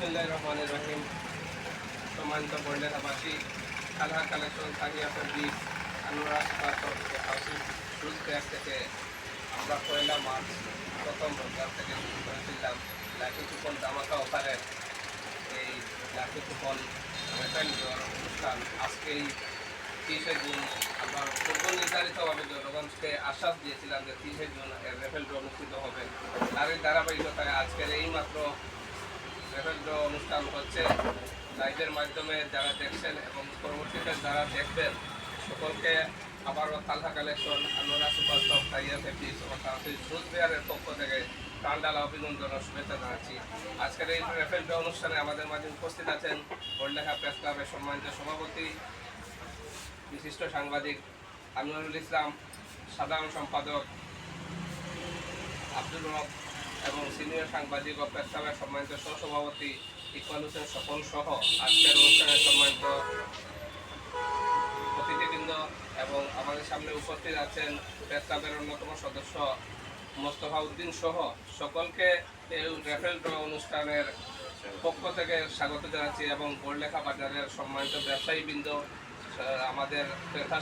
বিসমুল্লাহ রহমান রহিম। সম্মানিত বন্ডেরাবাসী কালহা কালেকশন তাহিয়া সার্ভিস পাথর হাউসিং থেকে আমরা পয়লা মার্চ প্রথম রোজগার থেকে শুরু করেছিলাম। লাকি কুপন ধামাকা অফারের এই লাকি কুপন দেওয়ার অনুষ্ঠান আজকেই তিরিশে জুন। আমরা পূর্ব নির্ধারিতভাবে জনগণকে আশ্বাস দিয়েছিলাম যে তিরিশে জুন রেফেল অনুষ্ঠিত হবে। তারই ধারাবাহিকতায় আজকের এই মাত্র রেফেল অনুষ্ঠান হচ্ছে। লাইভের মাধ্যমে যারা দেখছেন এবং পরবর্তীতে যারা দেখবেন, সকলকে আবারও Talha collection Anora super fabrics ও তাহসিল বিহারের পক্ষ থেকে প্রাণডালা অভিনন্দন শুভেচ্ছা জানাচ্ছি। আজকের এই রেফেল ড্র অনুষ্ঠানে আমাদের মাঝে উপস্থিত আছেন গোল্ডলেখা প্রেস ক্লাবের সম্মানিত সভাপতি, বিশিষ্ট সাংবাদিক আনোয়ারুল ইসলাম, সাধারণ সম্পাদক আব্দুল রব এবং সিনিয়র সাংবাদিক ও ক্লাবের সম্মানিত সহসভাপতি ইকবাল হোসেন স্বপন সহ আজকের অনুষ্ঠানের সম্মানিত অতিথিবৃন্দ এবং আমাদের সামনে উপস্থিত আছেন ক্লাবের অন্যতম সদস্য মোস্তফা উদ্দিন সহ। সকলকে এই রেফেল ড্র অনুষ্ঠানের পক্ষ থেকে স্বাগত জানাচ্ছি এবং গোল্ডলেখা বাজারের সম্মানিত ব্যবসায়ীবৃন্দ আমাদের ক্রেতা